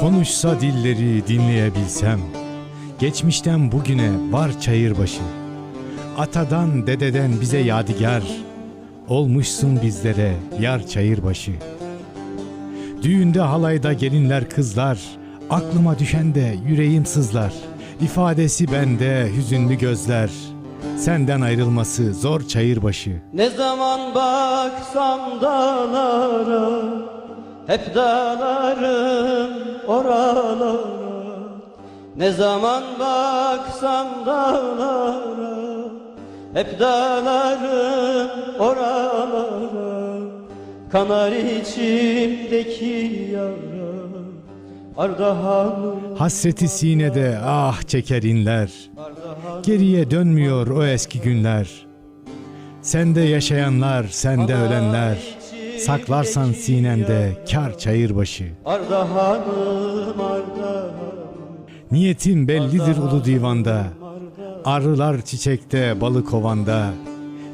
Konuşsa dilleri dinleyebilsem Geçmişten bugüne var çayırbaşı. Atadan dededen bize yadigar Olmuşsun bizlere yar çayırbaşı. Düğünde halayda gelinler kızlar Aklıma düşen de yüreğim sızlar. İfadesi bende hüzünlü gözler Senden ayrılması zor çayırbaşı. Ne zaman baksam dağlara Hep dağlarım oralara. Ne zaman baksam dağlara. Hep dağlarım oralara. Kanar içimdeki yara. Ardahanım Hasreti sinede ah çeker inler Geriye dönmüyor o eski günler. Sende yaşayanlar, sende ölenler Saklarsan sinende kar çayırbaşı. Ardahanım Ardahanım. Niyetin bellidir ulu divanda. Arılar çiçekte, balık ovanda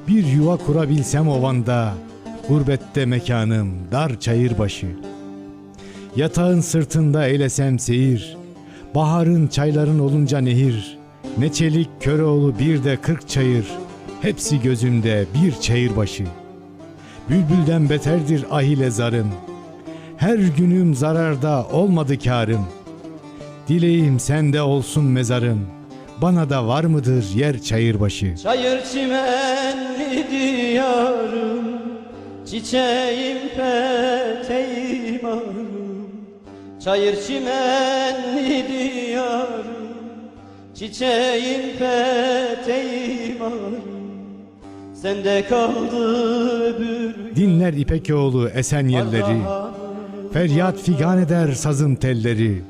Bir yuva kurabilsem ovanda. Gurbette mekanım, dar çayırbaşı. Yatağın sırtında eylesem seyir. Baharın çayların olunca nehir. Ne çelik köroğlu bir de kırk çayır. Hepsi gözümde bir çayırbaşı Bülbülden beterdir ahile zarım. Her günüm zararda olmadı karım Dileğim sende olsun mezarım. Bana da var mıdır yer çayırbaşı? Çayır çimenli diyarım Çiçeğim peteğim arım Çayır çimenli diyarım Çiçeğim peteğim arım Sende kaldı öbür Dinler İpekoğlu esen yerleri. Feryat figan eder sazın telleri.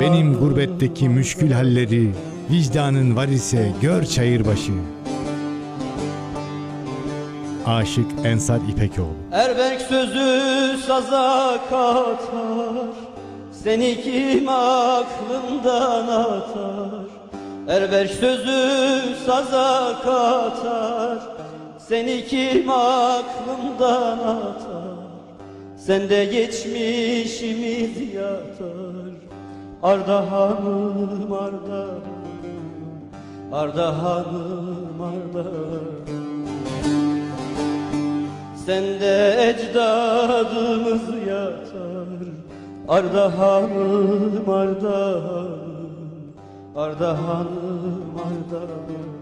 Benim gurbetteki müşkül halleri. Vicdanın var ise gör çayırbaşı. Aşık Ensar İpekoğlu Erberk sözü saza katar. Seni kim aklından atar? Erberk sözü saza katar Seni kim aklından atar? Sende geçmişimiz yatar. Ardahanım Ardahanım Ardahanım Ardahanım Sende ecdadımız yatar. Ardahanım Ardahanım Ardahanım Ardahanım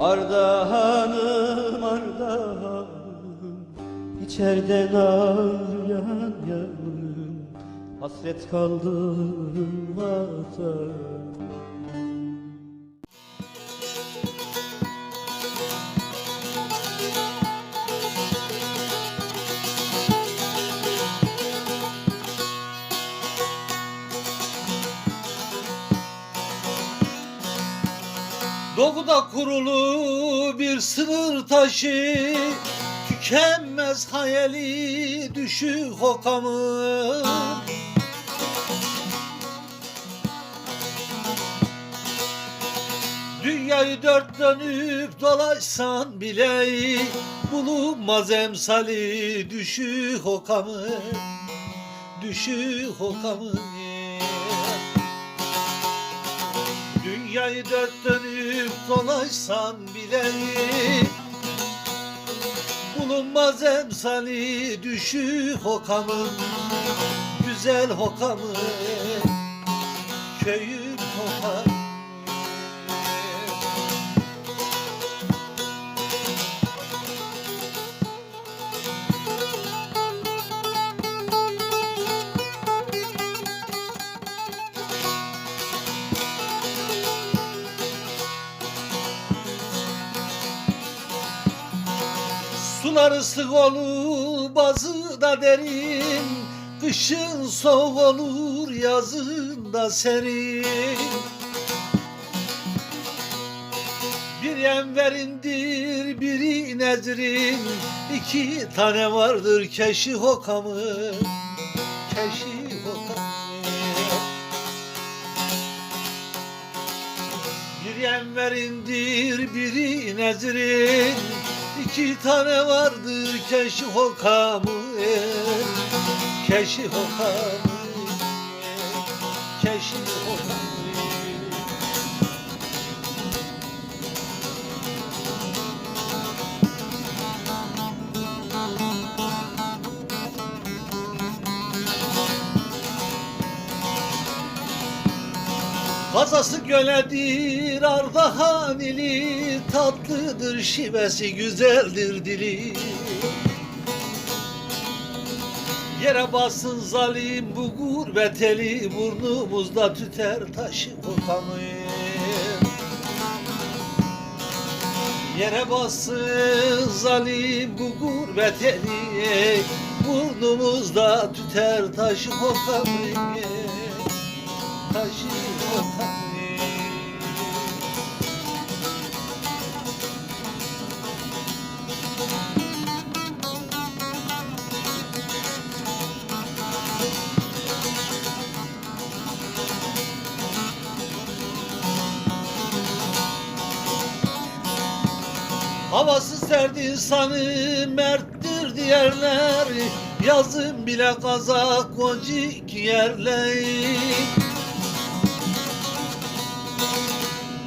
Ardahanım Ardahanım İçeride nar yan yanım. Hasret kaldım vatan Doğuda kurulu bir sınır taşı Tükenmez hayali düşü hokamı. Dünyayı dört dönüp dolaşsan bile Bulunmaz emsali düşü hokamı Düşü hokamı Dünyayı dört dönüp dolaşsan bile Bulunmaz emsali düşü hokamın Güzel hokamı Köyün Suları sık olur, bazı da derin. Kışın soğuk olur, yazın da serin. Bir enverindir, biri nezrin. İki tane vardır keşi hokamı Keşi hokamı Bir enverindir, biri nezrin iki tane vardır keşif hokamı keşi hokamı Keşi hokamı Kazası göledir Ardahan ili Tatlıdır şivesi güzeldir dili. Yere basın zalim bu gurbet eli Burnumuzda tüter taşı kokamı Yere basın zalim bu gurbet eli Burnumuzda tüter taşı kokamı Taşı kokamı Havası sert insanı merttir diğerler Yazın bile kazak gocik yerler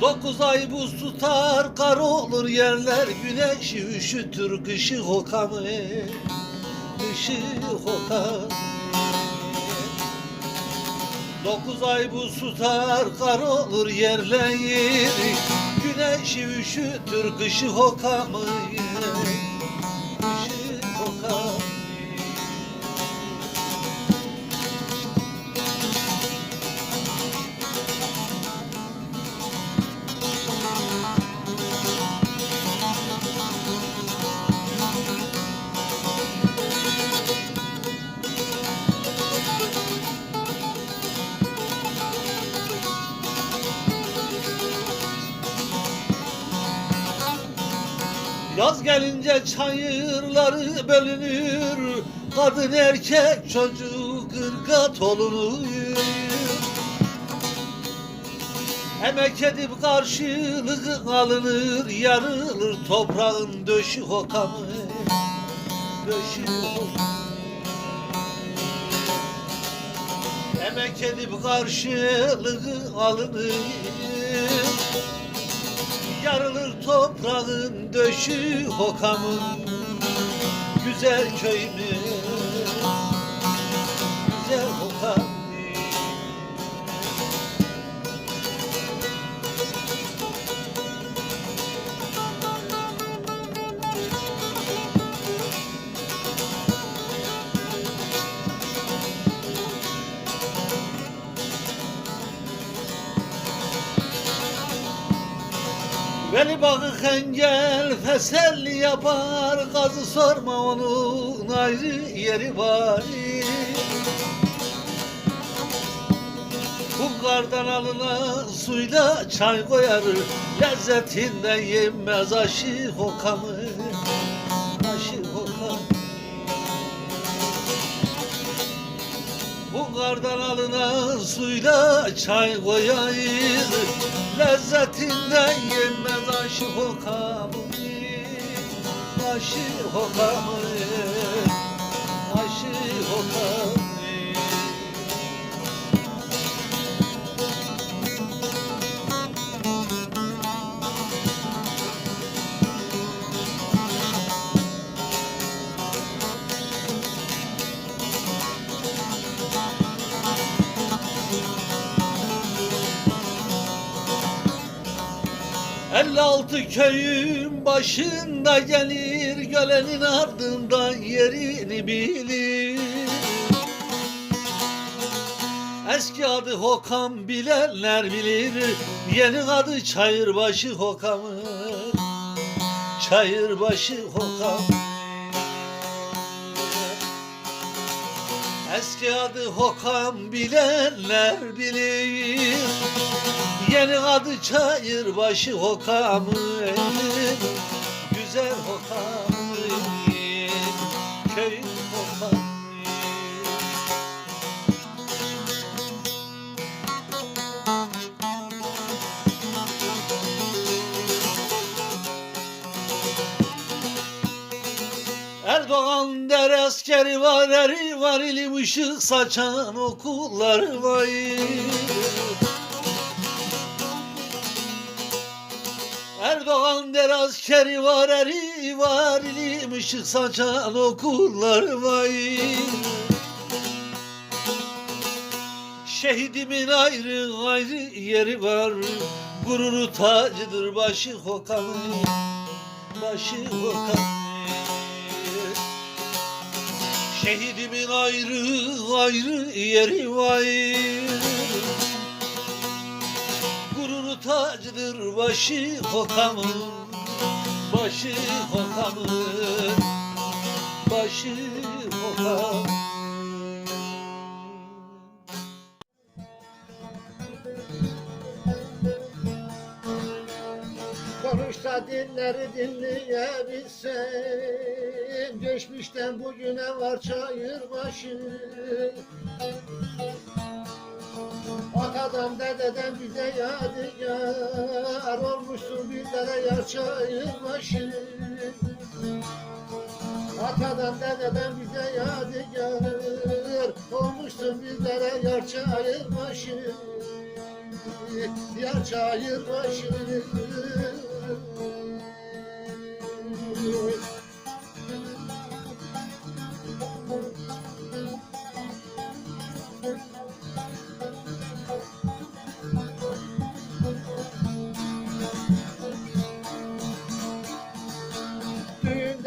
Dokuz ay buz tutar kar olur yerler Güneşi üşütür kışı hokamı Kışı hokamı Dokuz ay buz tutar kar olur yerler Güneşi üşütür kışı hokamı gelince çayırları bölünür Kadın erkek çocuk ırgat olunur. Emek edip karşılığı alınır Yarılır toprağın döşü hokamı. Döşü hokamı. Emek edip karşılığı alınır Yarılır toprağın döşü hokamın Güzel köyümü Güzel hokam Veli bağı hengel feselli yapar. Gazı sorma onun ayrı yeri var. Bu kardan alınan suyla çay koyar Lezzetinden yenmez aşı hokamı Bu kardan alınan suyla çay koyayır Lezzetinden yenmez aşı hokamı Aşı hokamı Aşı hokamı Elli altı köyün başında gelir Gölenin ardından yerini bilir. Eski adı Hokam bilenler bilir Yeni adı Çayırbaşı Hokamı Çayırbaşı Hokam Eski adı Hokam bilenler bilir. Yeni adı Çayırbaşı Hokamı Güzel Hokamı Köyün Hokamı Erdoğan der askeri var, eri var, ilim ışık saçan okulları var. Erdoğan der askeri var, eri var, ilim ışık saçan okulları var. Şehidimin ayrı ayrı yeri var Gururu tacıdır başı hokanın Başı hokanın Şehidimin ayrı ayrı yeri var Gururu tacıdır başı hokanın Başı hokanın Başı hokanın Konuşsa dinleri dinleyebilsem. Geçmişten bugüne var çayır başı. Atadan dededen bize yadigar Olmuşsun bizlere yar çayır başı. Atadan dededen bize yadigar Olmuşsun bizlere yar çayır başı. Yar çayır başı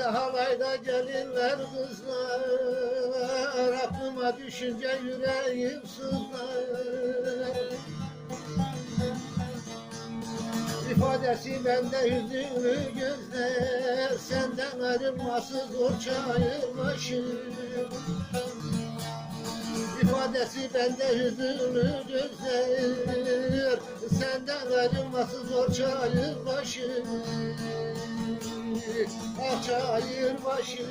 halayda gelinler kızlar. Aklıma düşünce yüreğim sızlar. İfadesi bende hüzünlü gözler. Senden ayrılması zor çayırmışım İfadesi bende hüzünlü gözler. Senden ayrılması zor çayırmışım Ah çayırmışım